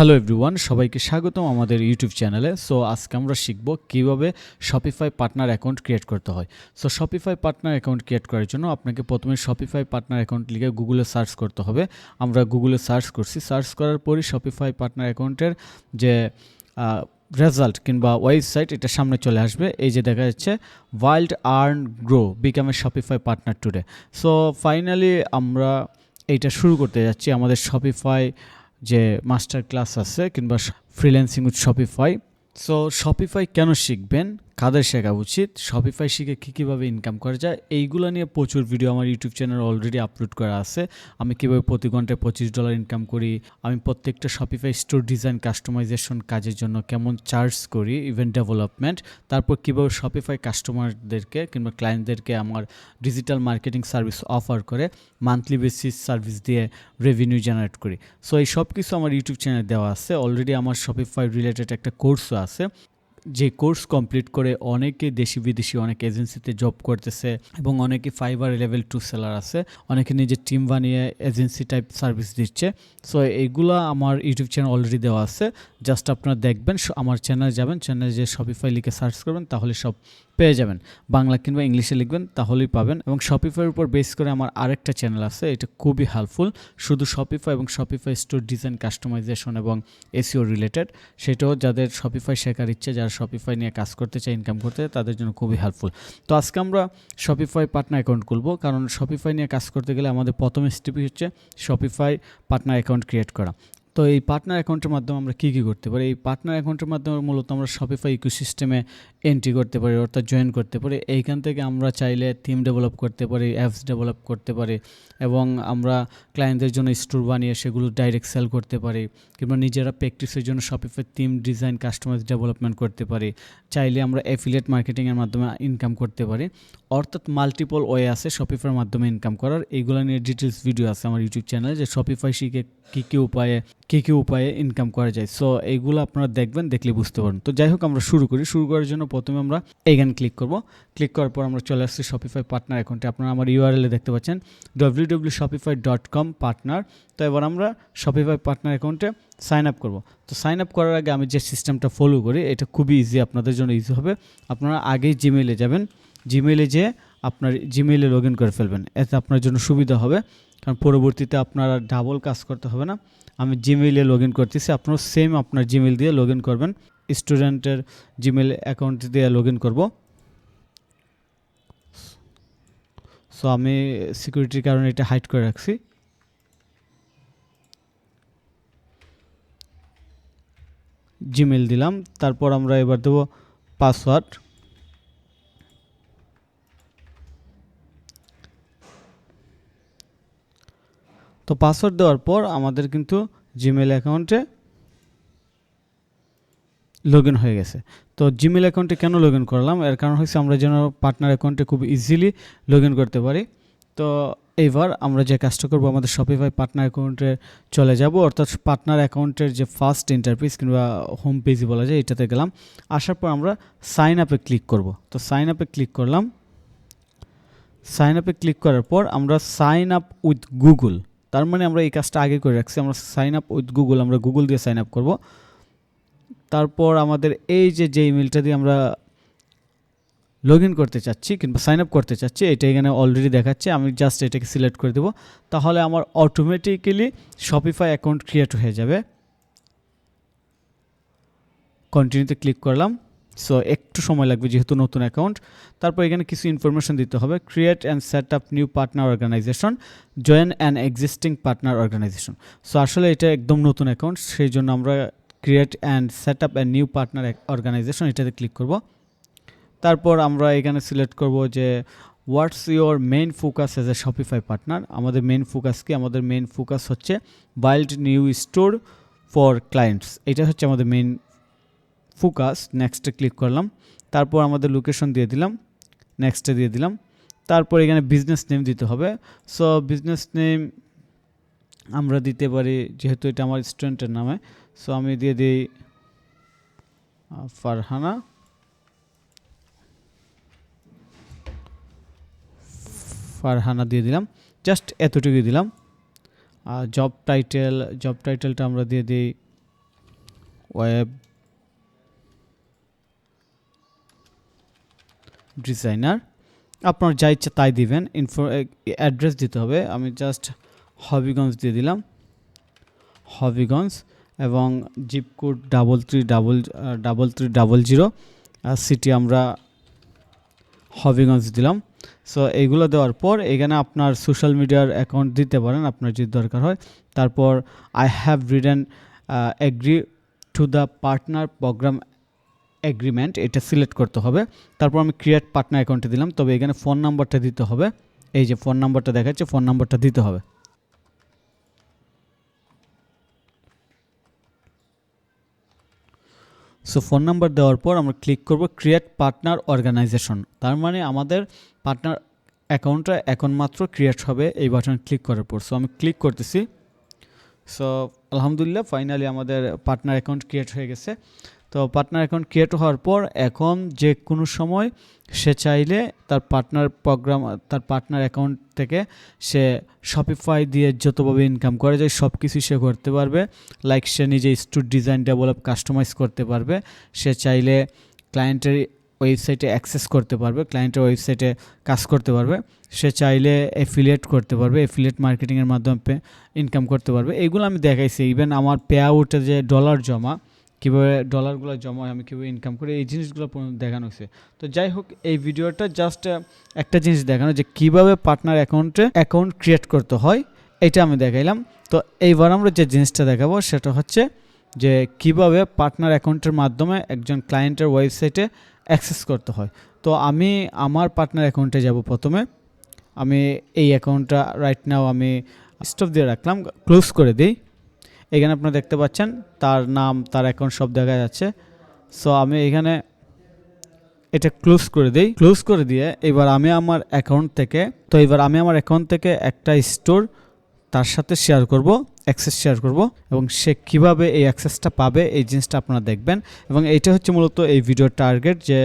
Hello everyone সবাইকে স্বাগতম আমাদের ইউটিউব চ্যানেলে সো আজকে আমরা শিখব কীভাবে শপিফাই পার্টনার অ্যাকাউন্ট ক্রিয়েট করতে হয়। So Shopify partner account create করার জন্য আপনাকে প্রথমে শপিফাই পার্টনার অ্যাকাউন্ট লিখে গুগলে সার্চ করতে হবে। আমরা গুগলে সার্চ করছি। সার্চ করার পরই শপিফাই পার্টনার অ্যাকাউন্টের যে রেজাল্ট কিংবা ওয়েবসাইট এটা সামনে চলে আসবে। এই যে দেখা যাচ্ছে wild earn grow become a Shopify partner today so finally আমরা এইটা শুরু করতে যাচ্ছি। আমাদের শপিফাই যে মাস্টার ক্লাস আছে কিংবা freelancing with Shopify so Shopify কেন শিখবেন? কাদের শেখা উচিত? শপিফাই শিখে কী কীভাবে ইনকাম করা যায়? এইগুলো নিয়ে প্রচুর ভিডিও আমার ইউটিউব চ্যানেল অলরেডি আপলোড করা আছে। আমি কীভাবে প্রতি ঘন্টায় পঁচিশ ডলার ইনকাম করি? আমি প্রত্যেকটা শপিফাই স্টোর ডিজাইন কাস্টমাইজেশন কাজের জন্য কেমন চার্জ করি? ইভেন্ট ডেভেলপমেন্ট তারপর কীভাবে শপিফাই কাস্টমারদেরকে কিংবা ক্লায়েন্টদেরকে আমার ডিজিটাল মার্কেটিং সার্ভিস অফার করে মান্থলি বেসিস সার্ভিস দিয়ে রেভিনিউ জেনারেট করি। সো এই সব কিছু আমার ইউটিউব চ্যানেলে দেওয়া আছে। অলরেডি আমার শপিফাই রিলেটেড একটা কোর্সও আছে। যে কোর্স কমপ্লিট করে অনেকে দেশি বিদেশি, অনেক এজেন্সিতে জব করতেছে এবং অনেকে ফাইবার লেভেল টু সেলার আছে। অনেকে নিজের টিম বানিয়ে এজেন্সি টাইপ সার্ভিস দিচ্ছে। সো এইগুলো আমার ইউটিউব চ্যানেল অলরেডি দেওয়া আছে। জাস্ট আপনারা দেখবেন আমার চ্যানেলে যাবেন, চ্যানেলে যে শপিফাই লিখে সার্চ করবেন, তাহলে সব পেয়ে যাবেন। বাংলা কিংবা ইংলিশে লিখবেন, তাহলেই পাবেন। এবং শপিফাইয়ের উপর বেস করে আমার আরেকটা চ্যানেল আছে, এটা খুবই হেল্পফুল শুধু শপিফাই এবং শপিফাই স্টোর ডিজাইন কাস্টমাইজেশন এবং এসিও রিলেটেড সেটাও যাদের শপিফাই শেখার ইচ্ছে, যারা শপিফাই নিয়ে কাজ করতে চায় ইনকাম করতে তাদের জন্য খুবই হেল্পফুল তো আজকে আমরা শপিফাই পার্টনার অ্যাকাউন্ট খুলবো, কারণ শপিফাই নিয়ে কাজ করতে গেলে আমাদের প্রথম স্টেপই হচ্ছে শপিফাই পার্টনার অ্যাকাউন্ট ক্রিয়েট করা। তো এই পার্টনার অ্যাকাউন্টের মাধ্যমে আমরা কী কী করতে পারি? এই পার্টনার অ্যাকাউন্টের মাধ্যমে মূলত আমরা শপিফাই ইকোসিস্টেমে এন্ট্রি করতে পারি, অর্থাৎ জয়েন করতে পারি। এইখান থেকে আমরা চাইলে থিম ডেভেলপ করতে পারি অ্যাপস ডেভেলপ করতে পারি এবং আমরা ক্লায়েন্টদের জন্য স্টোর বানিয়ে সেগুলো ডাইরেক্ট সেল করতে পারি কিংবা নিজেরা প্র্যাকটিসের জন্য Shopify theme design customize development করতে পারি। চাইলে আমরা অ্যাফিলিয়েট মার্কেটিংয়ের মাধ্যমে ইনকাম করতে পারি। অর্থাৎ মাল্টিপল ওয়ে আছে শপিফাইয়ের মাধ্যমে ইনকাম করার। এইগুলো নিয়ে ডিটেলস ভিডিও আছে আমার ইউটিউব চ্যানেলে যে শপিফাই শিখে কী কী উপায়ে, কী কী উপায়ে ইনকাম করা যায়। সো এইগুলো আপনারা দেখবেন, দেখলে বুঝতে পারেন তো যাই হোক, আমরা শুরু করি। শুরু করার জন্য প্রথমে আমরা এইখানে ক্লিক করব। ক্লিক করার পর আমরা চলে আসছি শপিফাই পার্টনার অ্যাকাউন্টে আপনারা আমার ইউআরএলে দেখতে পাচ্ছেন। W W Shopify dot com partner তো এবার আমরা শপিফাই পার্টনার অ্যাকাউন্টে সাইন আপ করব। তো সাইন আপ করার আগে আমি যে সিস্টেমটা ফলো করি, এটা খুবই ইজি আপনাদের জন্য ইজি হবে। আপনারা আগেই জিমেইলে যাবেন। জিমেইলে যেয়ে আপনার জিমেইলে লগ ইন করে ফেলবেন। এতে আপনার জন্য সুবিধা হবে, কারণ পরবর্তীতে আপনারা ডাবল কাজ করতে হবে না। আমি জিমেইলে লগ ইন করতেছি আপনারা সেম আপনার জিমেইল দিয়ে লগ ইন করবেন। স্টুডেন্টের জিমেইল অ্যাকাউন্ট দিয়ে লগ ইন করব। সো আমি সিকিউরিটির কারণে এটা হাইড করে রাখছি। জিমেল দিলাম, তারপর আমরা এবার দেবো পাসওয়ার্ড তো পাসওয়ার্ড দেওয়ার পর আমাদের কিন্তু জিমেল অ্যাকাউন্টে লগ হয়ে গেছে। তো জিমেল অ্যাকাউন্টে কেন লগ করলাম? এর কারণ হচ্ছে আমরা যেন পার্টনার অ্যাকাউন্টে খুব ইজিলি লগ করতে পারি। তো এইবার আমরা যে কাজটা করব, আমাদের শপিফাই পার্টনার অ্যাকাউন্টে চলে যাব। অর্থাৎ পার্টনার অ্যাকাউন্টের যে ফার্স্ট ইন্টারফেস কিংবা হোম পেজই বলা যায়, এটাতে গেলাম। আসার পর আমরা সাইন আপে ক্লিক করব। তো সাইন আপে ক্লিক করলাম। সাইন আপে ক্লিক করার পর আমরা সাইন আপ উইথ গুগল তার মানে আমরা এই কাজটা আগে করে রাখছি। আমরা সাইন আপ উইথ গুগল আমরা গুগল দিয়ে সাইন আপ করব। তারপর আমাদের এই যে যে ইমেলটা দিয়ে আমরা লগ ইন করতে চাচ্ছি কিংবা সাইন আপ করতে চাচ্ছি, এটা এখানে অলরেডি দেখাচ্ছে। আমি জাস্ট এটাকে সিলেক্ট করে দেবো। তাহলে আমার অটোমেটিক্যালি শপিফাই অ্যাকাউন্ট ক্রিয়েট হয়ে যাবে। কন্টিনিউতে ক্লিক করলাম। সো একটু সময় লাগবে যেহেতু নতুন অ্যাকাউন্ট তারপর এখানে কিছু ইনফরমেশন দিতে হবে। Create and set up new partner organization join an existing partner organization so আসলে এটা একদম নতুন অ্যাকাউন্ট সেই জন্য আমরা create and set up and new partner organization এটাতে ক্লিক করব। তারপর আমরা এখানে সিলেক্ট করব যে what's your main focus as a Shopify partner আমাদের মেইন ফোকাস কি? আমাদের মেইন ফোকাস হচ্ছে build new store for clients এটা হচ্ছে আমাদের মেইন ফোকাস নেক্সটে ক্লিক করলাম, তারপর আমাদের লোকেশন দিয়ে দিলাম নেক্সটে দিয়ে দিলাম, তারপর এখানে বিজনেস নেম দিতে হবে সো বিজনেস নেম আমরা দিতে পারি, যেহেতু এটা আমার স্টুডেন্টের নামে সো আমি দিয়ে দিই ফারহানা ফারহানা দিয়ে দিলাম জাস্ট এতটুকুই দিলাম, আর জব টাইটেল জব টাইটেলটা আমরা দিয়ে দিই ওয়েব ডিজাইনার। আপনার যা ইচ্ছা তাই দিবেন। ইনফো অ্যাড্রেস দিতে হবে। আমি জাস্ট হবিগঞ্জ দিয়ে দিলাম। হবিগঞ্জ এবং zip code double three double double three double zero আর সিটি আমরা হবিগঞ্জ দিলাম। সো এইগুলো দেওয়ার পর এখানে আপনার সোশ্যাল মিডিয়ার অ্যাকাউন্ট দিতে পারেন, আপনার যদি দরকার হয়। তারপর I have read and agree to the partner program agreement এটা সিলেক্ট করতে হবে। তারপর আমি ক্রিয়েট পার্টনার অ্যাকাউন্টে দিলাম, তবে এখানে ফোন নাম্বারটা দিতে হবে। এই যে ফোন নাম্বারটা দেখাচ্ছে ফোন নাম্বারটা দিতে হবে। সো ফোন নাম্বার দেওয়ার পর আমরা ক্লিক করব ক্রিয়েট পার্টনার অর্গানাইজেশন তার মানে আমাদের পার্টনার অ্যাকাউন্টটা এখন মাত্র ক্রিয়েট হবে এই বাটন ক্লিক করার পর। সো আমি ক্লিক করতেছি। সো আলহামদুলিল্লাহ ফাইনালি আমাদের পার্টনার অ্যাকাউন্ট ক্রিয়েট হয়ে গেছে। তো পার্টনার অ্যাকাউন্ট ক্রিয়েট হওয়ার পর এখন যে কোনো সময় সে চাইলে তার পার্টনার প্রোগ্রাম তার পার্টনার অ্যাকাউন্ট থেকে সে শপিফাই দিয়ে যতভাবে ইনকাম করা যায় সব কিছুই সে করতে পারবে। লাইক সে নিজে স্টুড ডিজাইন ডেভেলপ কাস্টমাইজ করতে পারবে। সে চাইলে ক্লায়েন্টের ওয়েবসাইটে অ্যাক্সেস করতে পারবে ক্লায়েন্টের ওয়েবসাইটে কাজ করতে পারবে। সে চাইলে এফিলিয়েট করতে পারবে এফিলিয়েট মার্কেটিংয়ের মাধ্যমে ইনকাম করতে পারবে। এগুলো আমি দেখাইছি। ইভেন আমার পে আউটে যে ডলার জমা কীভাবে ডলারগুলো জমা হয়, আমি কীভাবে ইনকাম করি, এই জিনিসগুলো দেখানো হয়েছে। তো যাই হোক, এই ভিডিওটা জাস্ট একটা জিনিস দেখানো যে কীভাবে পার্টনার অ্যাকাউন্টে অ্যাকাউন্ট ক্রিয়েট করতে হয়, এটা আমি দেখাইলাম। তো এইবার আমরা যে জিনিসটা দেখাবো, সেটা হচ্ছে যে কীভাবে পার্টনার অ্যাকাউন্টের মাধ্যমে একজন ক্লায়েন্টের ওয়েবসাইটে অ্যাক্সেস করতে হয়। তো আমি আমার পার্টনার অ্যাকাউন্টে যাব প্রথমে। আমি এই অ্যাকাউন্টটা রাইট নাও আমি স্টপ দিয়ে রাখলাম ক্লোজ করে দিই। এখানে আপনারা দেখতে পাচ্ছেন, তার নাম, তার অ্যাকাউন্ট সব দেখা যাচ্ছে। সো আমি এখানে এটা ক্লোজ করে দিই। ক্লোজ করে দিয়ে এবার আমি আমার অ্যাকাউন্ট থেকে, তো এবার আমি আমার অ্যাকাউন্ট থেকে একটা স্টোর তার সাথে শেয়ার করব অ্যাক্সেস শেয়ার করব, এবং সে কীভাবে এই অ্যাক্সেসটা পাবে, এই জিনিসটা আপনারা দেখবেন। এবং এইটা হচ্ছে মূলত এই ভিডিওর টার্গেট যে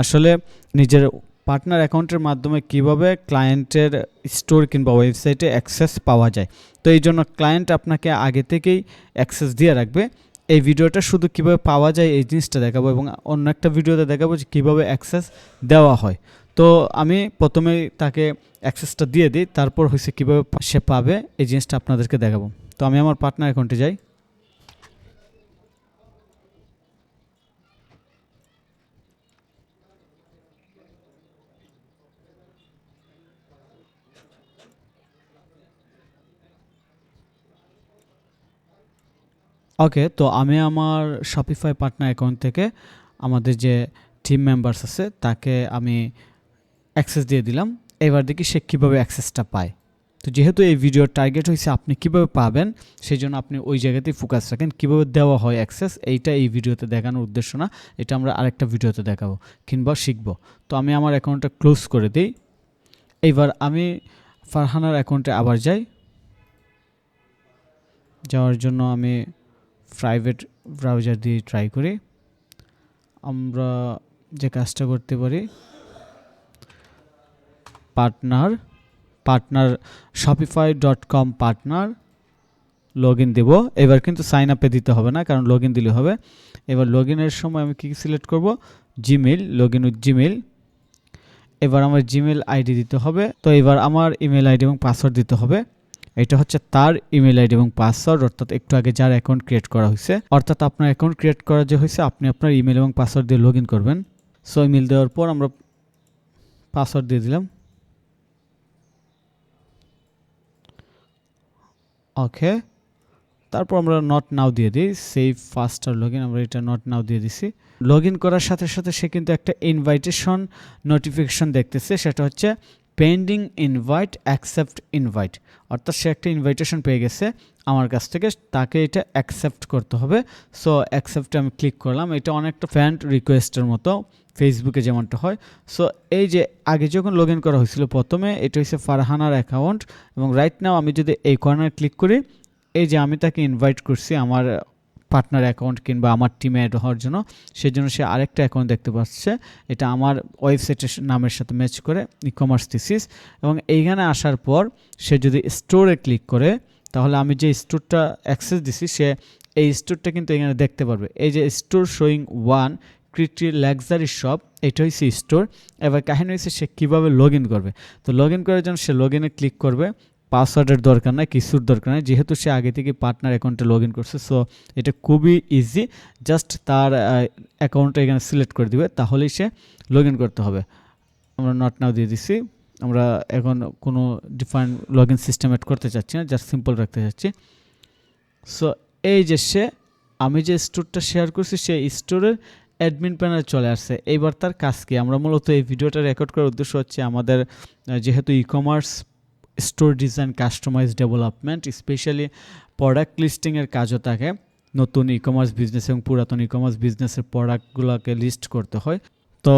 আসলে নিজের পার্টনার অ্যাকাউন্টের মাধ্যমে কীভাবে ক্লায়েন্টের স্টোর কিংবা ওয়েবসাইটে অ্যাক্সেস পাওয়া যায়। তো এই জন্য ক্লায়েন্ট আপনাকে আগে থেকেই অ্যাক্সেস দিয়ে রাখবে। এই ভিডিওটা শুধু কীভাবে পাওয়া যায় এই জিনিসটা দেখাবো এবং অন্য একটা ভিডিওতে দেখাবো যে কীভাবে অ্যাক্সেস দেওয়া হয়। তো আমি প্রথমেই তাকে অ্যাক্সেসটা দিয়ে দিই, তারপর হয়েছে কীভাবে সে পাবে, এই জিনিসটা আপনাদেরকে দেখাবো। তো আমি আমার পার্টনার অ্যাকাউন্টে যাই। ওকে তো আমি আমার শপিফাই পার্টনার অ্যাকাউন্ট থেকে আমাদের যে টিম মেম্বার্স আছে, তাকে আমি অ্যাক্সেস দিয়ে দিলাম। এবার দেখি সে কীভাবে অ্যাক্সেসটা পায়। তো যেহেতু এই ভিডিওর টার্গেট হয়েছে, আপনি কীভাবে পাবেন সেই জন্য আপনি ওই জায়গাতেই ফোকাস রাখেন। কীভাবে দেওয়া হয় অ্যাক্সেস এইটা এই ভিডিওতে দেখানোর উদ্দেশ্য না। এটা আমরা আরেকটা ভিডিওতে দেখাবো, কিংবা শিখব। তো আমি আমার অ্যাকাউন্টটা ক্লোজ করে দিই। এইবার আমি ফারহানার অ্যাকাউন্টে আবার যাই। যাওয়ার জন্য আমি প্রাইভেট ব্রাউজার দিয়ে ট্রাই করি আমরা যে কাজটা করতে পারি partner partner Shopify dot com partner log in দেবো। এবার কিন্তু সাইন আপে দিতে হবে না, কারণ লগ ইন দিলে হবে। এবার লগ ইনের সময় আমি কী সিলেক্ট করব? Gmail log in with Gmail এবার আমার জিমেল আইডি দিতে হবে। তো এবার আমার ইমেল আইডি এবং পাসওয়ার্ড দিতে হবে। এটা হচ্ছে তার ইমেল আইডি এবং পাসওয়ার্ড, অর্থাৎ একটু আগে যার অ্যাকাউন্ট ক্রিয়েট করা হয়েছে, অর্থাৎ আপনার অ্যাকাউন্ট ক্রিয়েট করা যে হয়েছে, আপনি আপনার ইমেল এবং পাসওয়ার্ড দিয়ে লগ করবেন। সো ইমেল দেওয়ার পর আমরা পাসওয়ার্ড দিয়ে দিলাম। ওকে তারপর আমরা নট নাও দিয়ে দিই সেভ ফাস্ট আর লগ ইন আমরা এটা নট নাও দিয়ে দিছি। লগ ইন করার সাথে সাথে সে কিন্তু একটা ইনভাইটেশন নোটিফিকেশন দেখতেছে, সেটা হচ্ছে পেন্ডিং ইনভাইট অ্যাকসেপ্ট ইনভাইট অর্থাৎ সে একটা ইনভাইটেশন পেয়ে গেছে আমার কাছ থেকে, তাকে এটা অ্যাকসেপ্ট করতে হবে। সো অ্যাকসেপ্টে আমি ক্লিক করলাম। এটা অনেকটা ফ্যান্ড রিকোয়েস্টের মতো ফেসবুকে যেমনটা হয়। সো এই যে আগে যখন লগ ইন করা হয়েছিল প্রথমে, এটা হচ্ছে ফারহানার অ্যাকাউন্ট এবং রাইট নাও আমি যদি এই কর্নার ক্লিক করি, এই যে আমি তাকে ইনভাইট করছি, আমার পার্টনার অ্যাকাউন্ট কিংবা আমার টিমে অ্যাড হওয়ার জন্য সেই জন্য সে আরেকটা অ্যাকাউন্ট দেখতে পাচ্ছে। এটা আমার ওয়েবসাইটের নামের সাথে ম্যাচ করে ই কমার্স থিসিস এবং এইখানে আসার পর সে যদি স্টোরে ক্লিক করে, তাহলে আমি যে স্টোরটা অ্যাক্সেস দিছি, সে এই স্টোরটা কিন্তু এখানে দেখতে পারবে। এই যে store showing one Kriti luxury shop এটা হচ্ছে স্টোর এবার কাহিনী হয়েছে সে কীভাবে লগ ইন করবে। তো লগ ইন করার জন্য সে লগ ইনে ক্লিক করবে। পাসওয়ার্ডের দরকার নাই কিছুর দরকার নাই, যেহেতু সে আগে থেকে পার্টনার অ্যাকাউন্টে লগ ইন করছে সো এটা খুবই ইজি জাস্ট তার অ্যাকাউন্টটা এখানে সিলেক্ট করে দিবে, তাহলেই সে লগ ইন করতে হবে। আমরা নট নাও দিয়ে দিছি, আমরা এখন কোনো different log in system add করতে চাচ্ছি না জাস্ট সিম্পল রাখতে চাচ্ছি। সো এই যে সে, আমি যে স্টোরটা শেয়ার করছি সেই স্টোরের অ্যাডমিন প্যানেল চলে আসছে। এইবার তার কাজ কি? আমরা মূলত এই ভিডিওটা রেকর্ড করার উদ্দেশ্য হচ্ছে আমাদের যেহেতু e commerce store design customize development specially product লিস্টিংয়ের কাজও থাকে। নতুন ই কমার্স বিজনেস এবং পুরাতন ই কমার্স বিজনেসের প্রোডাক্টগুলোকে লিস্ট করতে হয়। তো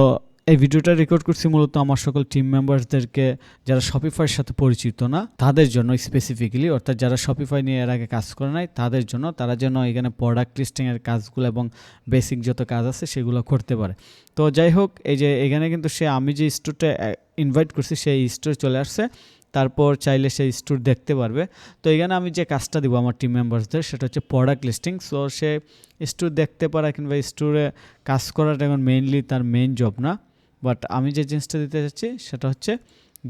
এই ভিডিওটা রেকর্ড করছি মূলত আমার সকল টিম মেম্বার্সদেরকে যারা শপিফাইয়ের সাথে পরিচিত না, তাদের জন্য স্পেসিফিক্যালি অর্থাৎ যারা শপিফাই নিয়ে এর আগে কাজ করে নাই, তাদের জন্য তারা যেন এখানে প্রোডাক্ট লিস্টিংয়ের কাজগুলো এবং বেসিক যত কাজ আছে সেগুলো করতে পারে। তো যাই হোক, এই যে এখানে কিন্তু সে, আমি যে স্টোরটা ইনভাইট করছি, সেই স্টোর চলে আসছে। তারপর চাইলে সেই স্টোর দেখতে পারবে। তো এখানে আমি যে কাজটা দিব আমার টিম মেম্বারসদের সেটা হচ্ছে প্রোডাক্ট লিস্টিং সো সে স্টোর দেখতে পারা কিংবা স্টোরে কাজ করাটা এখন মেইনলি তার মেইন জব না। বাট আমি যে জিনিসটা দিতে চাচ্ছি, সেটা হচ্ছে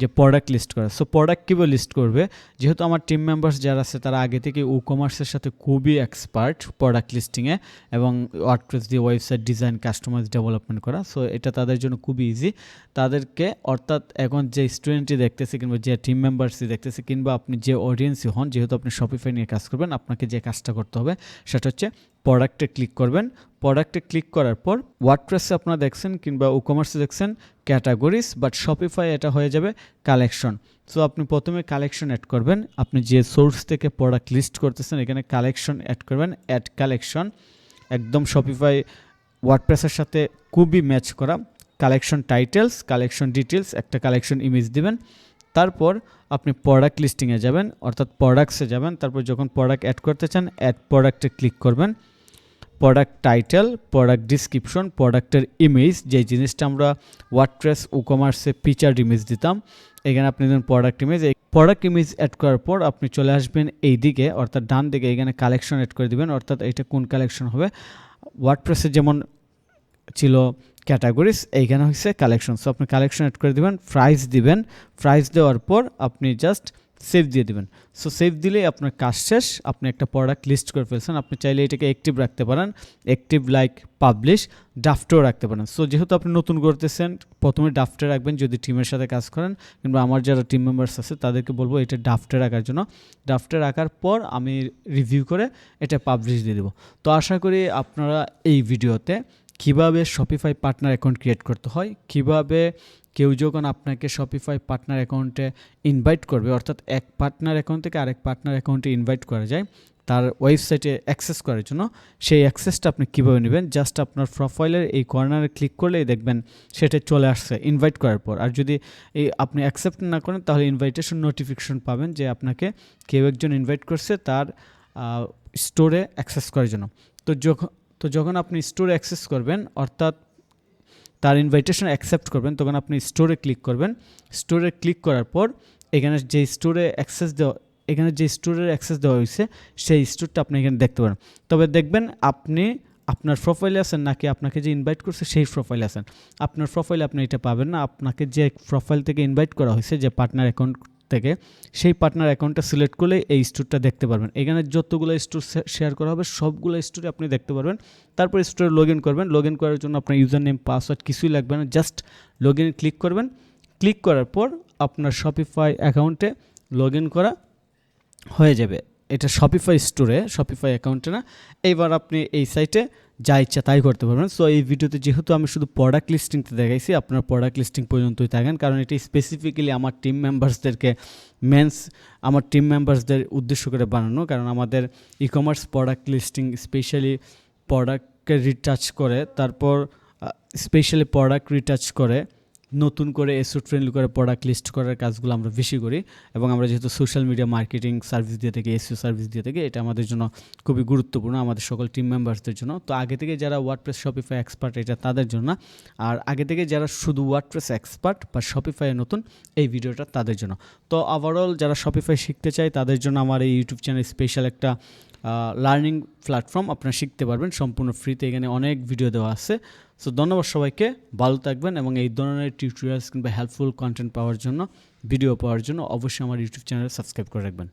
যে প্রোডাক্ট লিস্ট করা। সো প্রোডাক্ট কীভাবে লিস্ট করবে? যেহেতু আমার টিম মেম্বার্স যারা আছে, তারা আগে থেকে ই কমার্সের সাথে খুবই এক্সপার্ট প্রোডাক্ট লিস্টিংয়ে এবং ওয়ার্ডপ্রেস দিয়ে ওয়েবসাইট ডিজাইন কাস্টমাইজ ডেভেলপমেন্ট করা। সো এটা তাদের জন্য খুবই ইজি তাদেরকে অর্থাৎ এখন যে স্টুডেন্টই দেখতেছে কিংবা যে টিম মেম্বার্সই দেখতেছে কিংবা আপনি যে অডিয়েন্সই হন, যেহেতু আপনি শপিফাই নিয়ে কাজ করবেন, আপনাকে যে কাজটা করতে হবে, সেটা হচ্ছে প্রোডাক্টে ক্লিক করবেন। প্রোডাক্টে ক্লিক করার পর ওয়ার্ডপ্রেসে আপনারা দেখছেন কিংবা ই কমার্সে দেখছেন ক্যাটাগরিজ বাট শপিফাই এটা হয়ে যাবে কালেকশন সো আপনি প্রথমে কালেকশন অ্যাড করবেন। আপনি যে সোর্স থেকে প্রোডাক্ট লিস্ট করতেছেন, এখানে কালেকশন অ্যাড করবেন অ্যাড কালেকশন একদম শপিফাই ওয়ার্ডপ্রেসের সাথে খুবই ম্যাচ করা। কালেকশন টাইটেলস কালেকশন ডিটেলস একটা কালেকশন ইমেজ দিবেন। তারপর আপনি প্রোডাক্ট লিস্টিংয়ে যাবেন, অর্থাৎ প্রোডাক্টসে যাবেন। তারপর যখন প্রোডাক্ট অ্যাড করতে চান অ্যাড প্রোডাক্টে ক্লিক করবেন। প্রোডাক্ট টাইটেল প্রোডাক্ট ডিসক্রিপশন প্রোডাক্টের ইমেজ যে জিনিসটা আমরা ওয়ার্ডপ্রেস ও কমার্সে পিচার ইমেজ দিতাম, এখানে আপনি দেন প্রোডাক্ট ইমেজ এই প্রোডাক্ট ইমেজ অ্যাড করার পর আপনি চলে আসবেন এই দিকে অর্থাৎ ডান দিকে এখানে কালেকশন অ্যাড করে দিবেন, অর্থাৎ এটা কোন কালেকশন হবে? ওয়ার্ডপ্রেসে যেমন ছিল ক্যাটাগরিজ এইখানে হচ্ছে কালেকশন সো আপনি কালেকশন অ্যাড করে দেবেন প্রাইস দিবেন প্রাইস দেওয়ার পর আপনি জাস্ট সেভ দিয়ে দিবেন। সো সেভ দিলেই আপনার কাজ শেষ, আপনি একটা প্রোডাক্ট লিস্ট করে ফেলছেন, আপনি চাইলে এটাকে অ্যাক্টিভ রাখতে পারেন অ্যাক্টিভ লাইক পাবলিশ ডাফটেও রাখতে পারেন। সো যেহেতু আপনি নতুন করতেছেন, প্রথমে ডাফটে রাখবেন, যদি টিমের সাথে কাজ করেন, কিংবা আমার যারা টিম মেম্বার্স আছে, তাদেরকে বলব এটা ডাফটে রাখার জন্য। ডাফটে রাখার পর আমি রিভিউ করে এটা পাবলিশ দিয়ে দেবো। তো, আশা করি আপনারা এই ভিডিওতে কীভাবে শপিফাই পার্টনার অ্যাকাউন্ট ক্রিয়েট করতে হয়, কীভাবে কেউ যখন আপনাকে শপিফাই পার্টনার অ্যাকাউন্টে ইনভাইট করবে, অর্থাৎ এক পার্টনার অ্যাকাউন্ট থেকে আরেক পার্টনার অ্যাকাউন্টে ইনভাইট করা যায়, তার ওয়েবসাইটে অ্যাক্সেস করার জন্য, সেই অ্যাক্সেসটা আপনি কীভাবে নেবেন? জাস্ট আপনার প্রোফাইলের এই কর্নারে ক্লিক করলেই দেখবেন সেটা চলে আসছে ইনভাইট করার পর। আর যদি এই আপনি অ্যাকসেপ্ট না করেন, তাহলে ইনভাইটেশন নোটিফিকেশন পাবেন যে আপনাকে কেউ একজন ইনভাইট করছে তার স্টোরে অ্যাক্সেস করার জন্য। তো যখন তো যখন আপনি স্টোরে অ্যাক্সেস করবেন, অর্থাৎ তার ইনভাইটেশন অ্যাকসেপ্ট করবেন, তখন আপনি স্টোরে ক্লিক করবেন। স্টোরে ক্লিক করার পর, এখানে যে স্টোরে অ্যাক্সেস দেওয়া, এখানে যে স্টোরের অ্যাক্সেস দেওয়া হয়েছে, সেই স্টোরটা আপনি এখানে দেখতে পারেন। তবে দেখবেন আপনি, আপনার প্রোফাইলে আছেন নাকি আপনাকে যে ইনভাইট করছে, সেই প্রোফাইলে আছেন। আপনার প্রোফাইলে আপনি এটা পাবেন না। আপনাকে যে প্রোফাইল থেকে ইনভাইট করা হয়েছে, যে পার্টনার অ্যাকাউন্ট থেকে সেই পার্টনার অ্যাকাউন্টটা সিলেক্ট করলে এই স্টোরটা দেখতে পারবেন। এখানে যতগুলো স্টোর শেয়ার করা হবে, সবগুলো স্টোরে আপনি দেখতে পারবেন। তারপর স্টোরে লগ ইন করবেন। লগ ইন করার জন্য আপনার ইউজার নেম পাসওয়ার্ড কিছুই লাগবে না জাস্ট লগ ইন ক্লিক করবেন। ক্লিক করার পর আপনার শপিফাই অ্যাকাউন্টে লগ ইন করা হয়ে যাবে। এটা শপিফাই স্টোরে শপিফাই অ্যাকাউন্টে না। এইবার আপনি এই সাইটে যা ইচ্ছা তাই করতে পারবেন। সো এই ভিডিওতে যেহেতু আমি শুধু প্রোডাক্ট লিস্টিংতে দেখাইছি, আপনার প্রোডাক্ট লিস্টিং পর্যন্তই থাকেন। কারণ এটি স্পেসিফিক্যালি আমার টিম মেম্বার্সদেরকে মেন্স আমার টিম মেম্বার্সদের উদ্দেশ্য করে বানানো। কারণ আমাদের e commerce product listing specially প্রোডাক্টকে retouch করে, তারপর স্পেশালি প্রোডাক্ট রিটাচ করে নতুন করে এসো ফ্রেন্ডলি করে প্রোডাক্ট লিস্ট করার কাজগুলো আমরা বেশি করি এবং আমরা যেহেতু সোশ্যাল মিডিয়া মার্কেটিং সার্ভিস দিয়ে থাকি এসিও সার্ভিস দিয়ে থাকি, এটা আমাদের জন্য খুবই গুরুত্বপূর্ণ, আমাদের সকল টিম মেম্বার্সদের জন্য। তো আগে থেকে যারা ওয়ার্ডপ্রেস শপিফাই এক্সপার্ট এটা তাদের জন্য। আর আগে থেকে যারা শুধু ওয়ার্ডপ্রেস এক্সপার্ট বা শপিফাই নতুন, এই ভিডিওটা তাদের জন্য। তো ওভারঅল যারা শপিফাই শিখতে চায়, তাদের জন্য আমার এই ইউটিউব চ্যানেল স্পেশাল একটা লার্নিং প্ল্যাটফর্ম আপনারা শিখতে পারবেন। সম্পূর্ণ ফ্রিতে এখানে অনেক ভিডিও দেওয়া আছে। সো ধন্যবাদ সবাইকে। ভালো থাকবেন এবং এই ধরনের টিউটোরিয়ালস কিংবা হেল্পফুল কন্টেন্ট পাওয়ার জন্য ভিডিও পাওয়ার জন্য অবশ্যই আমার ইউটিউব চ্যানেল সাবস্ক্রাইব করে রাখবেন।